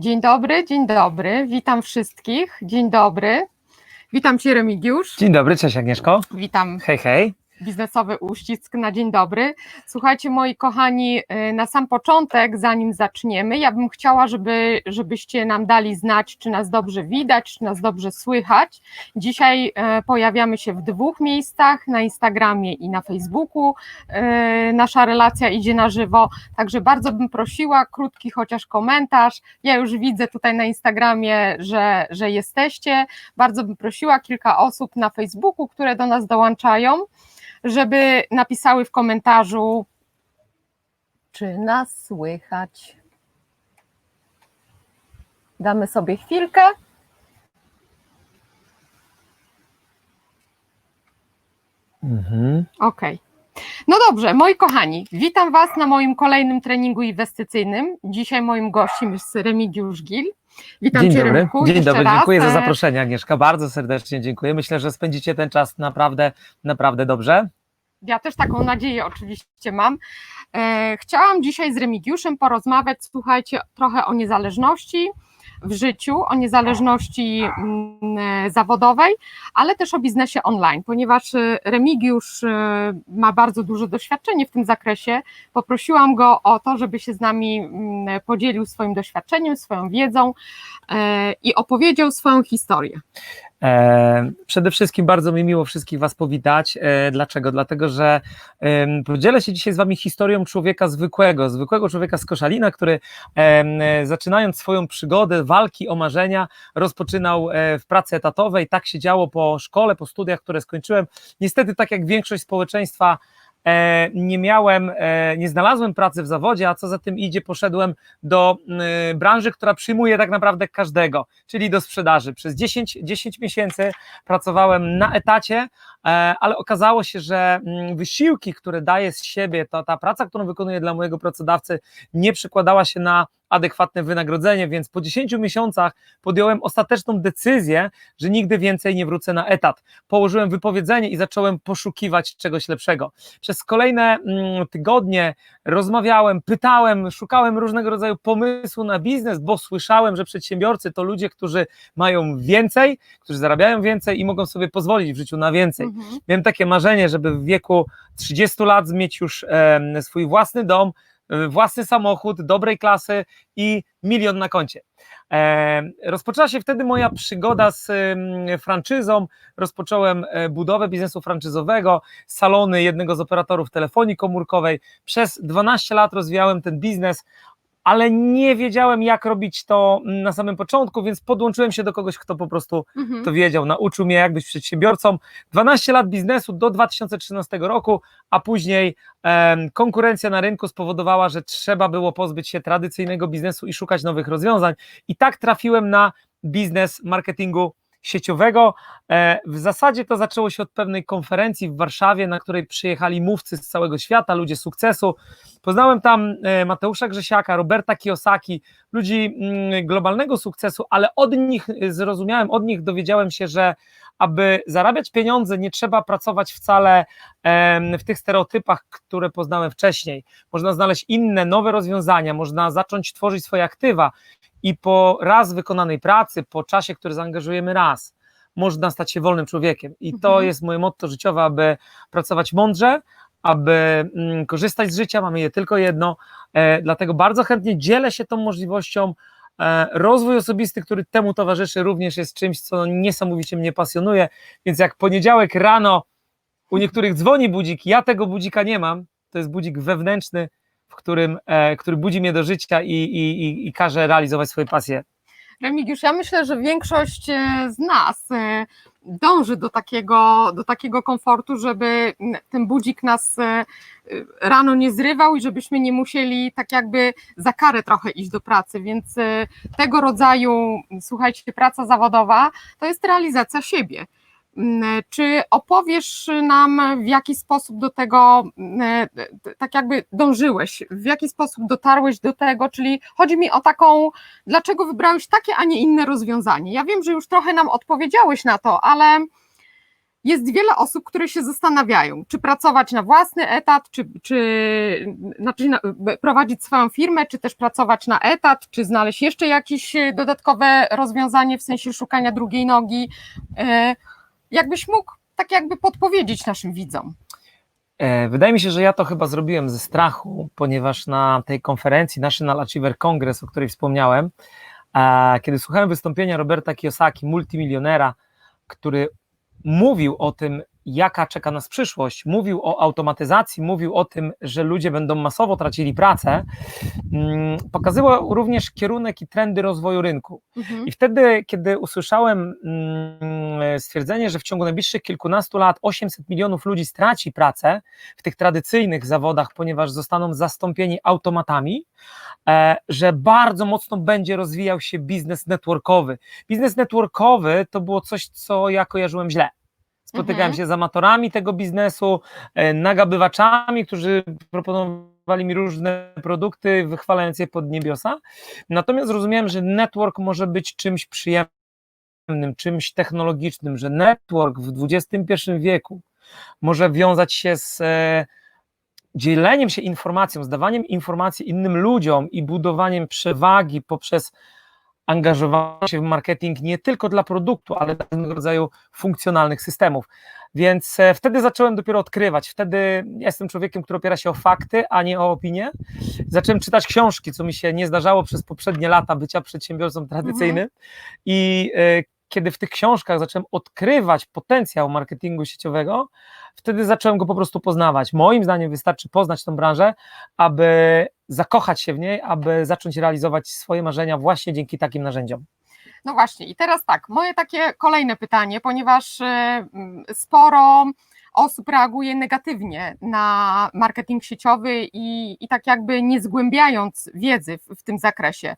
Dzień dobry, dzień dobry, witam wszystkich, dzień dobry. Witam Cię Remigiusz, Dzień dobry, cześć Agnieszko. witam Hej, hej. Biznesowy uścisk na dzień dobry. Słuchajcie moi kochani, y, na sam początek, zanim zaczniemy, ja bym chciała, żeby, żebyście nam dali znać, czy nas dobrze widać, czy nas dobrze słychać. Dzisiaj e, pojawiamy się w dwóch miejscach, na Instagramie i na Facebooku. E, Nasza relacja idzie na żywo, także bardzo bym prosiła, krótki chociaż komentarz. Ja już widzę tutaj na Instagramie, że, że jesteście. Bardzo bym prosiła kilka osób na Facebooku, które do nas dołączają, żeby napisały w komentarzu, czy nas słychać. Damy sobie chwilkę. Mhm. Okej. No dobrze, moi kochani, witam Was na moim kolejnym treningu inwestycyjnym. Dzisiaj moim gościem jest Remigiusz Gil. Witam Dzień Cię, dobry. Remku, Dzień jeszcze dobry, raz. dziękuję za zaproszenie Agnieszka, bardzo serdecznie dziękuję. Myślę, że spędzicie ten czas naprawdę, naprawdę dobrze. Ja też taką nadzieję oczywiście mam. E, chciałam dzisiaj z Remigiuszem porozmawiać, słuchajcie, trochę o niezależności w życiu, o niezależności mm, zawodowej, ale też o biznesie online, ponieważ e, Remigiusz e, ma bardzo duże doświadczenie w tym zakresie. Poprosiłam go o to, żeby się z nami mm, podzielił swoim doświadczeniem, swoją wiedzą e, i opowiedział swoją historię. E, przede wszystkim bardzo mi miło wszystkich Was powitać. E, dlaczego? Dlatego, że podzielę się dzisiaj z Wami historią człowieka zwykłego, zwykłego człowieka z Koszalina, który zaczynając swoją przygodę walki o marzenia, rozpoczynał e, w pracy etatowej. Tak się działo po szkole, po studiach, które skończyłem. Niestety, tak jak większość społeczeństwa, nie miałem, e, nie znalazłem pracy w zawodzie, a co za tym idzie, poszedłem do y, branży, która przyjmuje tak naprawdę każdego, czyli do sprzedaży. Przez 10, 10 miesięcy pracowałem na etacie, e, ale okazało się, że mm, wysiłki, które daję z siebie, to ta praca, którą wykonuję dla mojego pracodawcy, nie przekładała się na adekwatne wynagrodzenie, więc po 10 miesiącach podjąłem ostateczną decyzję, że nigdy więcej nie wrócę na etat. Położyłem wypowiedzenie i zacząłem poszukiwać czegoś lepszego. Przez kolejne mm, tygodnie rozmawiałem, pytałem, szukałem różnego rodzaju pomysłu na biznes, bo słyszałem, że przedsiębiorcy to ludzie, którzy mają więcej, którzy zarabiają więcej i mogą sobie pozwolić w życiu na więcej. Mhm. Miałem takie marzenie, żeby w wieku 30 lat mieć już em, swój własny dom, e, własny samochód dobrej klasy i milion na koncie. Em, Rozpoczęła się wtedy moja przygoda z franczyzą. Rozpocząłem e, budowę biznesu franczyzowego, salony jednego z operatorów telefonii komórkowej. Przez 12 lat rozwijałem ten biznes, ale nie wiedziałem, jak robić to mm, na samym początku, więc podłączyłem się do kogoś, kto po prostu Mhm. to wiedział, nauczył mnie jak być przedsiębiorcą. 12 lat biznesu do 2013 roku, a później em, konkurencja na rynku spowodowała, że trzeba było pozbyć się tradycyjnego biznesu i szukać nowych rozwiązań. I tak trafiłem na biznes marketingu sieciowego. E, W zasadzie to zaczęło się od pewnej konferencji w Warszawie, na której przyjechali mówcy z całego świata, ludzie sukcesu. Poznałem tam e, Mateusza Grzesiaka, Roberta Kiyosaki, ludzi mm, globalnego sukcesu, ale od nich e, zrozumiałem, od nich dowiedziałem się, że aby zarabiać pieniądze, nie trzeba pracować wcale w tych stereotypach, które poznałem wcześniej. Można znaleźć inne, nowe rozwiązania, można zacząć tworzyć swoje aktywa i po raz wykonanej pracy, po czasie, który zaangażujemy raz, można stać się wolnym człowiekiem. I to Mhm. jest moje motto życiowe, aby pracować mądrze, aby mm, korzystać z życia, mamy je tylko jedno, e, dlatego bardzo chętnie dzielę się tą możliwością. E, rozwój osobisty, który temu towarzyszy, również jest czymś, co niesamowicie mnie pasjonuje, więc jak poniedziałek rano u niektórych dzwoni budzik, ja tego budzika nie mam, to jest budzik wewnętrzny, w którym, e, który budzi mnie do życia i, i, i, i każe realizować swoje pasje. Remigiusz, ja myślę, że większość e, z nas e, dąży do takiego, do takiego komfortu, żeby ten budzik nas rano nie zrywał i żebyśmy nie musieli tak jakby za karę trochę iść do pracy, więc tego rodzaju, słuchajcie, praca zawodowa to jest realizacja siebie. Mm, Czy opowiesz nam, w jaki sposób do tego, mm, tak jakby dążyłeś, w jaki sposób dotarłeś do tego, czyli chodzi mi o taką, dlaczego wybrałeś takie, a nie inne rozwiązanie? Ja wiem, że już trochę nam odpowiedziałeś na to, ale jest wiele osób, które się zastanawiają, czy pracować na własny etat, czy, czy znaczy na, prowadzić swoją firmę, czy też pracować na etat, czy znaleźć jeszcze jakieś e, dodatkowe rozwiązanie w sensie szukania drugiej nogi. E, Jakbyś mógł tak jakby podpowiedzieć naszym widzom. E, Wydaje mi się, że ja to chyba zrobiłem ze strachu, ponieważ na tej konferencji National Achiever Congress, o której wspomniałem, kiedy słuchałem wystąpienia Roberta Kiyosaki, multimilionera, który mówił o tym, jaka czeka nas przyszłość, mówił o automatyzacji, mówił o tym, że ludzie będą masowo tracili pracę, mm, pokazywał również kierunek i trendy rozwoju rynku. Mhm. I wtedy, kiedy usłyszałem mm, stwierdzenie, że w ciągu najbliższych kilkunastu lat 800 milionów ludzi straci pracę w tych tradycyjnych zawodach, ponieważ zostaną zastąpieni automatami, e, że bardzo mocno będzie rozwijał się biznes networkowy. Biznes networkowy to było coś, co ja kojarzyłem źle. Spotykałem Mhm. się z amatorami tego biznesu, e, nagabywaczami, którzy proponowali mi różne produkty, wychwalając je pod niebiosa. Natomiast zrozumiałem, że network może być czymś przyjemnym, czymś technologicznym, że network w XXI wieku może wiązać się z e, dzieleniem się informacją, z dawaniem informacji innym ludziom i budowaniem przewagi poprzez angażowanie się w marketing nie tylko dla produktu, ale dla różnego rodzaju funkcjonalnych systemów. Więc e, wtedy zacząłem dopiero odkrywać. Wtedy ja jestem człowiekiem, który opiera się o fakty, a nie o opinie. Zacząłem czytać książki, co mi się nie zdarzało przez poprzednie lata bycia przedsiębiorcą tradycyjnym. I e, kiedy w tych książkach zacząłem odkrywać potencjał marketingu sieciowego, wtedy zacząłem go po prostu poznawać. Moim zdaniem wystarczy poznać tą branżę, aby zakochać się w niej, aby zacząć realizować swoje marzenia właśnie dzięki takim narzędziom. No właśnie, i teraz tak, moje takie kolejne pytanie, ponieważ e, m, sporo osób reaguje negatywnie na marketing sieciowy i, i tak jakby nie zgłębiając wiedzy w, w tym zakresie.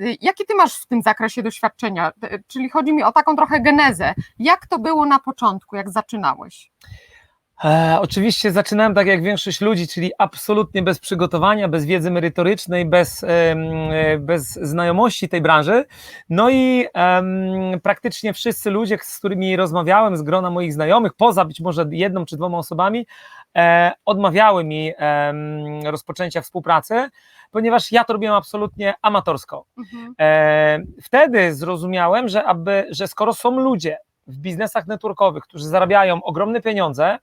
Y, Jakie ty masz w tym zakresie doświadczenia? T- Czyli chodzi mi o taką trochę genezę. Jak to było na początku, jak zaczynałeś? E, oczywiście zaczynałem tak jak większość ludzi, czyli absolutnie bez przygotowania, bez wiedzy merytorycznej, bez, e, bez znajomości tej branży. No i em, praktycznie wszyscy ludzie, z którymi rozmawiałem, z grona moich znajomych, poza być może jedną czy dwoma osobami, e, odmawiały mi em, rozpoczęcia współpracy, ponieważ ja to robiłem absolutnie amatorsko. Mhm. E, wtedy zrozumiałem, że, aby, że skoro są ludzie w biznesach networkowych, którzy zarabiają ogromne pieniądze,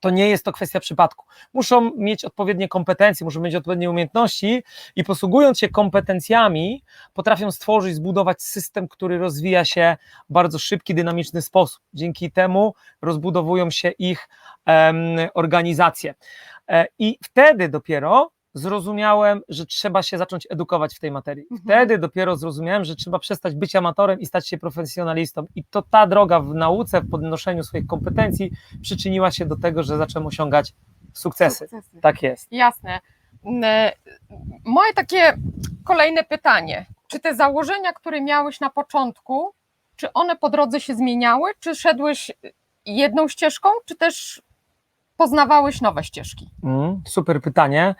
to nie jest to kwestia przypadku. Muszą mieć odpowiednie kompetencje, muszą mieć odpowiednie umiejętności i posługując się kompetencjami, potrafią stworzyć, zbudować system, który rozwija się w bardzo szybki, dynamiczny sposób. Dzięki temu rozbudowują się ich em, organizacje. E, I wtedy dopiero zrozumiałem, że trzeba się zacząć edukować w tej materii. Mhm. Wtedy dopiero zrozumiałem, że trzeba przestać być amatorem i stać się profesjonalistą. I to ta droga w nauce, w podnoszeniu swoich kompetencji przyczyniła się do tego, że zacząłem osiągać sukcesy. Sukcesy. Tak jest. Jasne. N- Moje takie kolejne pytanie. Czy te założenia, które miałeś na początku, czy one po drodze się zmieniały? Czy szedłeś jedną ścieżką, czy też poznawałeś nowe ścieżki? Mm, super pytanie.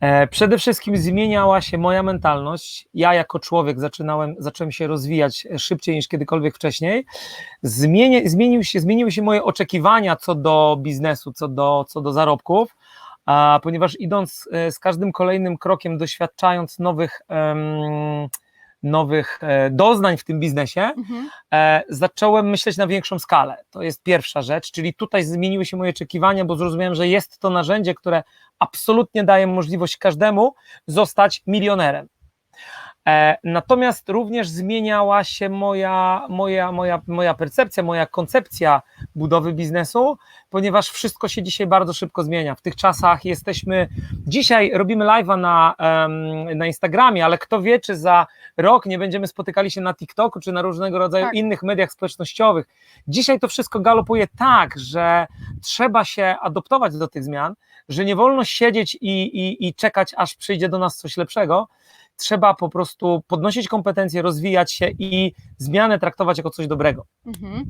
E, przede wszystkim zmieniała się moja mentalność. Ja jako człowiek zaczynałem, zacząłem się rozwijać szybciej niż kiedykolwiek wcześniej. Zmienie, zmienił się, zmieniły się moje oczekiwania co do biznesu, co do, co do zarobków, a, ponieważ idąc e, z każdym kolejnym krokiem, doświadczając nowych, nowych e, doznań w tym biznesie, Mhm. e, zacząłem myśleć na większą skalę. To jest pierwsza rzecz, czyli tutaj zmieniły się moje oczekiwania, bo zrozumiałem, że jest to narzędzie, które absolutnie daje możliwość każdemu zostać milionerem. E, Natomiast również zmieniała się moja, moja, moja, moja percepcja, moja koncepcja budowy biznesu, ponieważ wszystko się dzisiaj bardzo szybko zmienia. W tych czasach jesteśmy. Dzisiaj robimy live'a na, na Instagramie, ale kto wie, czy za rok nie będziemy spotykali się na TikToku czy na różnego rodzaju Tak. innych mediach społecznościowych. Dzisiaj to wszystko galopuje tak, że trzeba się adoptować do tych zmian, że nie wolno siedzieć i, i, i czekać, aż przyjdzie do nas coś lepszego. Trzeba po prostu podnosić kompetencje, rozwijać się i zmianę traktować jako coś dobrego. Mhm.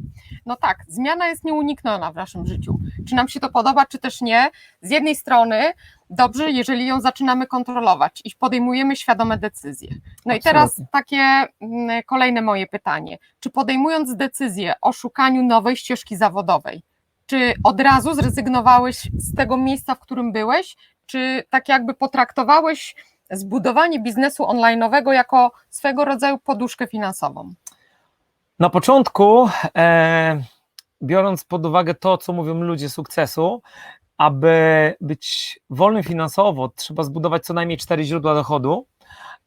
No tak, zmiana jest nieunikniona w naszym życiu. Czy nam się to podoba, czy też nie. Z jednej strony dobrze, jeżeli ją zaczynamy kontrolować i podejmujemy świadome decyzje. No i teraz Absolutnie. takie mm, kolejne moje pytanie. Czy podejmując decyzję o szukaniu nowej ścieżki zawodowej, Czy od razu zrezygnowałeś z tego miejsca, w którym byłeś, czy tak jakby potraktowałeś zbudowanie biznesu online'owego jako swego rodzaju poduszkę finansową? Na początku, e, biorąc pod uwagę to, co mówią ludzie sukcesu, aby być wolnym finansowo, trzeba zbudować co najmniej cztery źródła dochodu.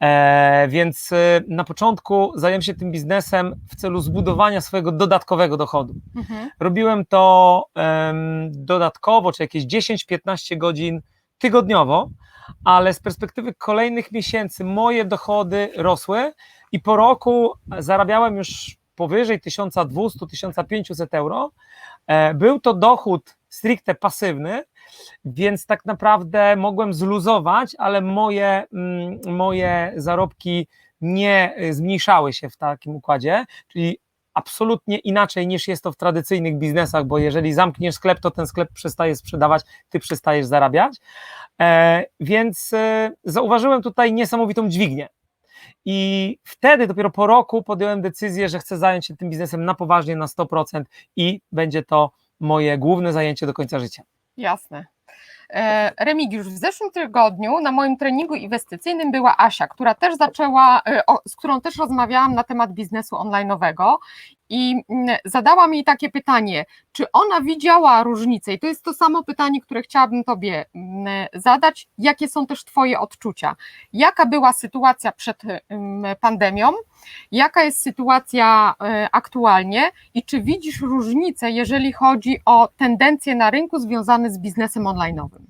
E, więc e, na początku zająłem się tym biznesem w celu zbudowania swojego dodatkowego dochodu. Mhm. Robiłem to em, dodatkowo, czy jakieś 10-15 godzin tygodniowo, ale z perspektywy kolejnych miesięcy moje dochody rosły i po roku zarabiałem już powyżej 1200-1500 euro. E, Był to dochód stricte pasywny, więc tak naprawdę mogłem zluzować, ale moje, mm, moje zarobki nie y, zmniejszały się w takim układzie, czyli absolutnie inaczej niż jest to w tradycyjnych biznesach, bo jeżeli zamkniesz sklep, to ten sklep przestaje sprzedawać, ty przestajesz zarabiać. E, więc e, zauważyłem tutaj niesamowitą dźwignię. I wtedy dopiero po roku podjąłem decyzję, że chcę zająć się tym biznesem na poważnie, na 100% i będzie to moje główne zajęcie do końca życia. Jasne. E, Remigiusz, w zeszłym tygodniu na moim treningu inwestycyjnym była Asia, która też zaczęła, e, z którą też rozmawiałam na temat biznesu online'owego i mm, zadała mi takie pytanie, czy ona widziała różnicę? I to jest to samo pytanie, które chciałabym Tobie mm, zadać. Jakie są też Twoje odczucia? Jaka była sytuacja przed em, pandemią? Jaka jest sytuacja e, aktualnie i czy widzisz różnicę, jeżeli chodzi o tendencje na rynku związane z biznesem online'owym?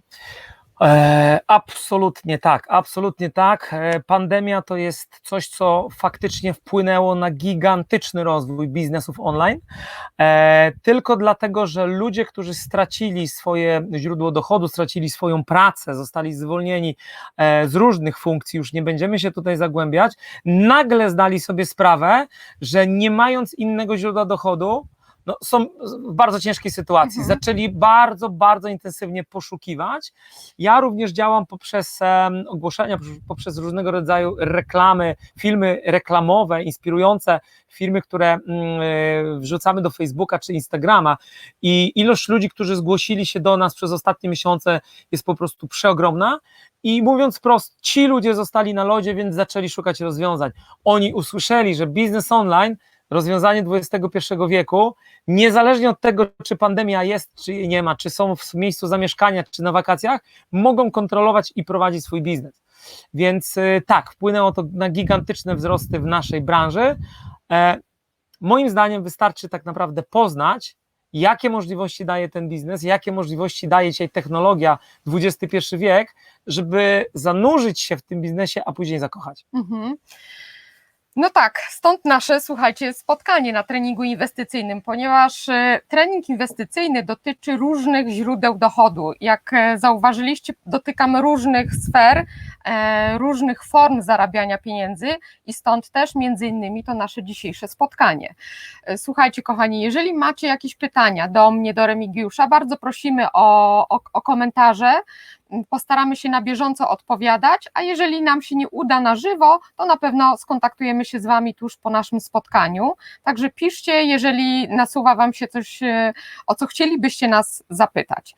E, absolutnie tak, absolutnie tak. E, pandemia to jest coś, co faktycznie wpłynęło na gigantyczny rozwój biznesów online. E, tylko dlatego, że ludzie, którzy stracili swoje źródło dochodu, stracili swoją pracę, zostali zwolnieni z różnych funkcji, już nie będziemy się tutaj zagłębiać, nagle zdali sobie sprawę, że nie mając innego źródła dochodu, no, są w bardzo ciężkiej sytuacji. Mhm. Zaczęli bardzo, bardzo intensywnie poszukiwać. Ja również działam poprzez em, ogłoszenia, poprzez- różnego rodzaju reklamy, filmy reklamowe, inspirujące, filmy, które mm, e, wrzucamy do Facebooka czy Instagrama i ilość ludzi, którzy zgłosili się do nas przez ostatnie miesiące jest po prostu przeogromna. I mówiąc wprost, ci ludzie zostali na lodzie, więc zaczęli szukać rozwiązań. Oni usłyszeli, że biznes online, rozwiązanie XXI wieku, niezależnie od tego, czy pandemia jest, czy jej nie ma, czy są w miejscu zamieszkania, czy na wakacjach, mogą kontrolować i prowadzić swój biznes. Więc y, tak, wpłynęło to na gigantyczne wzrosty w naszej branży. E, moim zdaniem wystarczy tak naprawdę poznać, jakie możliwości daje ten biznes, jakie możliwości daje dzisiaj technologia XXI wiek, żeby zanurzyć się w tym biznesie, a później zakochać. Mhm. No tak, stąd nasze, słuchajcie, spotkanie na treningu inwestycyjnym, ponieważ e, trening inwestycyjny dotyczy różnych źródeł dochodu. Jak e, zauważyliście, dotykamy różnych sfer, e, różnych form zarabiania pieniędzy i stąd też między innymi to nasze dzisiejsze spotkanie. Słuchajcie, kochani, jeżeli macie jakieś pytania do mnie, do Remigiusza, bardzo prosimy o, o, o komentarze. Postaramy się na bieżąco odpowiadać, a jeżeli nam się nie uda na żywo, to na pewno skontaktujemy się z Wami tuż po naszym spotkaniu. Także piszcie, jeżeli nasuwa Wam się coś, e, o co chcielibyście nas zapytać.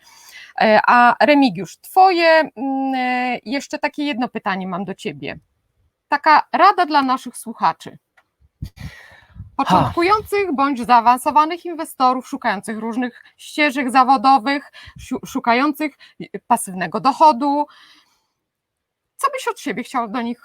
E, A Remigiusz, Twoje mm, e, jeszcze takie jedno pytanie mam do Ciebie. Taka rada dla naszych słuchaczy. Początkujących bądź zaawansowanych inwestorów, szukających różnych ścieżek zawodowych, szu- szukających pasywnego dochodu. Co byś od siebie chciał do nich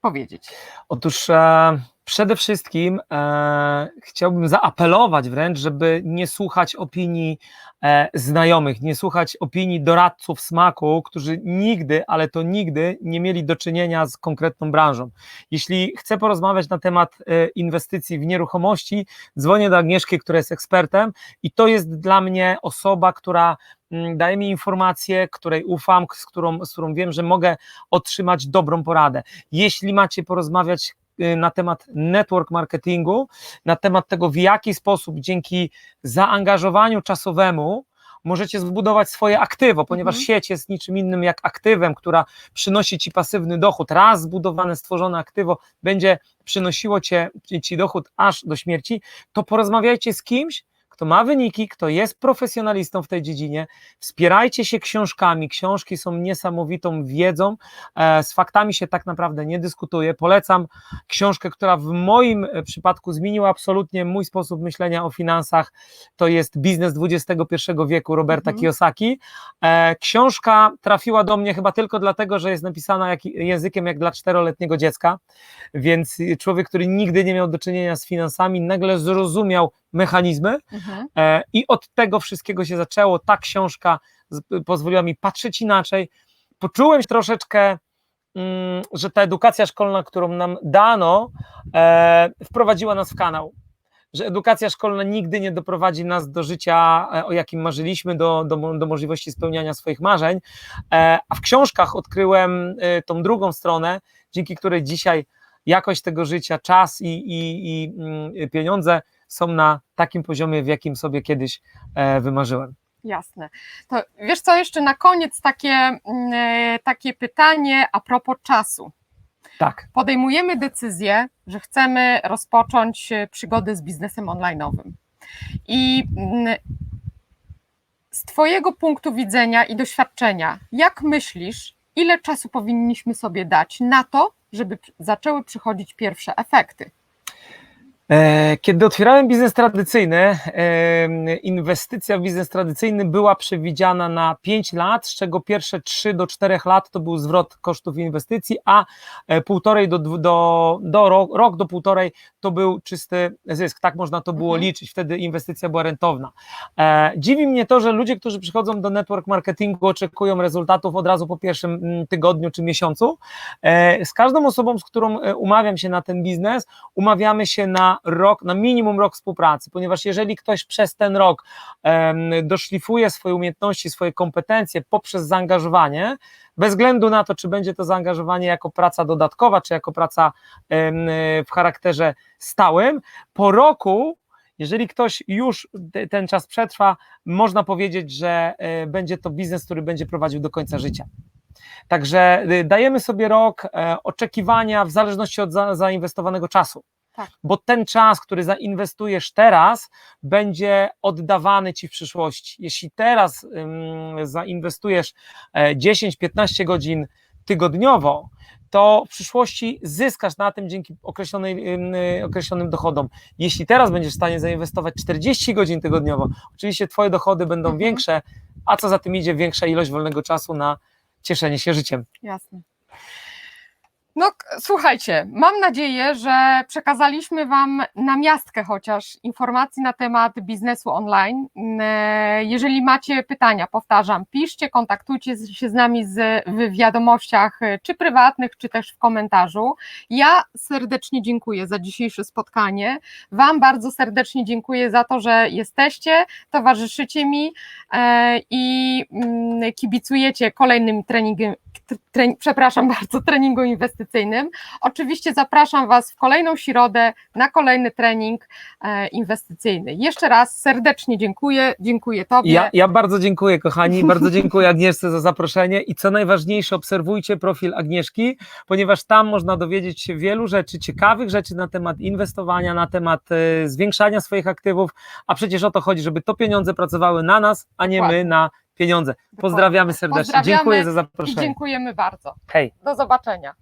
powiedzieć? Otóż e, przede wszystkim e, chciałbym zaapelować wręcz, żeby nie słuchać opinii e, znajomych, nie słuchać opinii doradców smaku, którzy nigdy, ale to nigdy nie mieli do czynienia z konkretną branżą. Jeśli chcę porozmawiać na temat e, inwestycji w nieruchomości, dzwonię do Agnieszki, która jest ekspertem i to jest dla mnie osoba, która mm, daje mi informacje, której ufam, z którą, z którą wiem, że mogę otrzymać dobrą poradę. Jeśli macie porozmawiać na temat network marketingu, na temat tego, w jaki sposób dzięki zaangażowaniu czasowemu możecie zbudować swoje aktywo, ponieważ Mhm. sieć jest niczym innym jak aktywem, która przynosi ci pasywny dochód. Raz zbudowane, stworzone aktywo będzie przynosiło cię, ci dochód aż do śmierci, to porozmawiajcie z kimś, kto ma wyniki, kto jest profesjonalistą w tej dziedzinie, wspierajcie się książkami. Książki są niesamowitą wiedzą. E, z faktami się tak naprawdę nie dyskutuje. Polecam książkę, która w moim e, przypadku zmieniła absolutnie mój sposób myślenia o finansach. To jest Biznes XXI wieku Roberta Mhm. Kiyosaki. E, książka trafiła do mnie chyba tylko dlatego, że jest napisana językiem jak dla czteroletniego dziecka, więc człowiek, który nigdy nie miał do czynienia z finansami, nagle zrozumiał mechanizmy Mhm. e, i od tego wszystkiego się zaczęło. Ta książka pozwoliła mi patrzeć inaczej. Poczułem troszeczkę, mm, że ta edukacja szkolna, którą nam dano, e, wprowadziła nas w kanał że edukacja szkolna nigdy nie doprowadzi nas do życia, e, o jakim marzyliśmy, do, do, do możliwości spełniania swoich marzeń. A w książkach odkryłem tą drugą stronę, dzięki której dzisiaj jakość tego życia, czas i, i, i mm, pieniądze są na takim poziomie, w jakim sobie kiedyś e, wymarzyłem. Jasne. To wiesz co, jeszcze na koniec takie, mm, e, takie pytanie a propos czasu. Tak. Podejmujemy decyzję, że chcemy rozpocząć e, przygodę z biznesem online'owym. I mm, z Twojego punktu widzenia i doświadczenia, jak myślisz, ile czasu powinniśmy sobie dać na to, żeby zaczęły przychodzić pierwsze efekty? E, Kiedy otwierałem biznes tradycyjny, em, inwestycja w biznes tradycyjny była przewidziana na 5 lat, z czego pierwsze 3 do 4 lat to był zwrot kosztów inwestycji, a e, półtorej do, do, do rok, rok do półtorej to był czysty zysk. Tak można to było Mhm. liczyć. Wtedy inwestycja była rentowna. E, Dziwi mnie to, że ludzie, którzy przychodzą do network marketingu, oczekują rezultatów od razu po pierwszym mm, tygodniu czy miesiącu. E, Z każdą osobą, z którą e, umawiam się na ten biznes, umawiamy się na rok, na minimum rok współpracy, ponieważ jeżeli ktoś przez ten rok doszlifuje swoje umiejętności, swoje kompetencje poprzez zaangażowanie, bez względu na to, czy będzie to zaangażowanie jako praca dodatkowa, czy jako praca w charakterze stałym, po roku jeżeli ktoś już te- ten czas przetrwa, można powiedzieć, że e, będzie to biznes, który będzie prowadził do końca życia. Także y, dajemy sobie rok e, oczekiwania w zależności od za, zainwestowanego czasu. Tak. Bo ten czas, który zainwestujesz teraz, będzie oddawany ci w przyszłości. Jeśli teraz zainwestujesz e, 10-15 godzin tygodniowo, to w przyszłości zyskasz na tym dzięki y, określonym dochodom. Jeśli teraz będziesz w stanie zainwestować 40 godzin tygodniowo, oczywiście Twoje dochody będą Mhm. większe, a co za tym idzie, większa ilość wolnego czasu na cieszenie się życiem. Jasne. No, słuchajcie, mam nadzieję, że przekazaliśmy Wam na miastkę chociaż informacji na temat biznesu online. E, Jeżeli macie pytania, powtarzam, piszcie, kontaktujcie się z nami z, w wiadomościach, e, czy prywatnych, czy też w komentarzu. Ja serdecznie dziękuję za dzisiejsze spotkanie. Wam bardzo serdecznie dziękuję za to, że jesteście, towarzyszycie mi e, i mm, kibicujecie kolejnym treningiem, tre, przepraszam bardzo, treningu inwestycyjnym. Oczywiście zapraszam Was w kolejną środę na kolejny trening e, inwestycyjny. Jeszcze raz serdecznie dziękuję, dziękuję Tobie. Ja, ja bardzo dziękuję, kochani, bardzo dziękuję Agnieszce za zaproszenie i co najważniejsze, obserwujcie profil Agnieszki, ponieważ tam można dowiedzieć się wielu rzeczy, ciekawych rzeczy na temat inwestowania, na temat e, zwiększania swoich aktywów, a przecież o to chodzi, żeby to pieniądze pracowały na nas, a nie my na pieniądze. Pozdrawiamy serdecznie. Pozdrawiamy Dziękuję za zaproszenie. dziękujemy bardzo. Hej. Do zobaczenia.